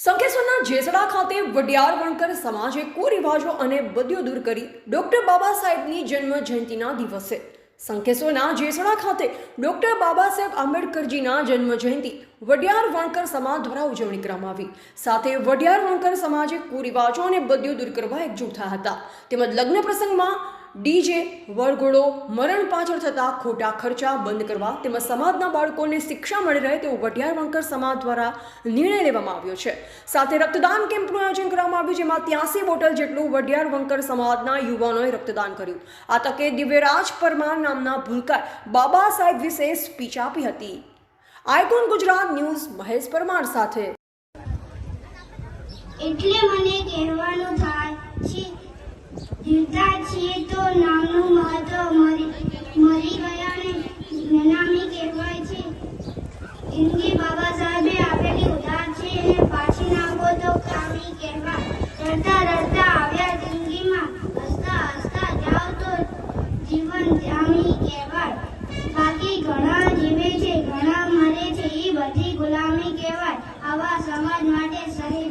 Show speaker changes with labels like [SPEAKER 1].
[SPEAKER 1] સંકેશ્વરના જેસડા ખાતે વડિયાર વણકર સમાજે કુરિવાજો અને બદીઓ દૂર કરી ડોક્ટર બાબા સાહેબની જન્મ જયંતિના દિવસે. સંકેશ્વરના જેસડા ખાતે ડોક્ટર બાબા સાહેબ આંબેડકરજીના જન્મ જયંતિ વડિયાર વણકર સમાજ દ્વારા ઉજવણી કરવામાં આવી. સાથે વડિયાર વણકર સમાજે કુરિવાજો અને બદીઓ દૂર કરવા એકજૂટ થયા હતા. તેમજ લગ્ન પ્રસંગમાં ડીજે, વરઘોડો, મરણ પાછળ થતા ખોટા ખર્ચા બંધ કરવા તેમજ સમાજના બાળકોને શિક્ષા મળી રહે તેવો વઢિયાર વણકર સમાજ દ્વારા નિર્ણય લેવામાં આવ્યો છે. સાથે રક્તદાન કેમ્પનું આયોજન કરવામાં આવ્યું, જેમાં ત્યાસી બોટલ જેટલું વઢિયાર વણકર સમાજના યુવાનોએ રક્તદાન કર્યું. આ તકે દિવ્યરાજ પરમાર નામના ભૂલકાર બાબા સાહેબ વિશે સ્પીચ આપી હતી. આઇકોન ગુજરાત ન્યૂઝ મહેશ પરમાર સાથે.
[SPEAKER 2] એટલે મને કહેવાનું જીવતા છીએ તો નામનું મહત્વ મરી મરી ગયાને નામી કહેવાય. છે જિંદગી બાબા સાહેબે આપેલી ઉધાર છે એને પાછી નાખો તો કામી કહેવાય રડતા રડતા આવ્યા જિંદગીમાં હસતા હસતા જાઓ તો જીવન જામી કહેવાય બાકી ઘણા જીવે છે ઘણા મરે છે એ બધી ગુલામી કહેવાય આવા સમાજ માટે શહીદ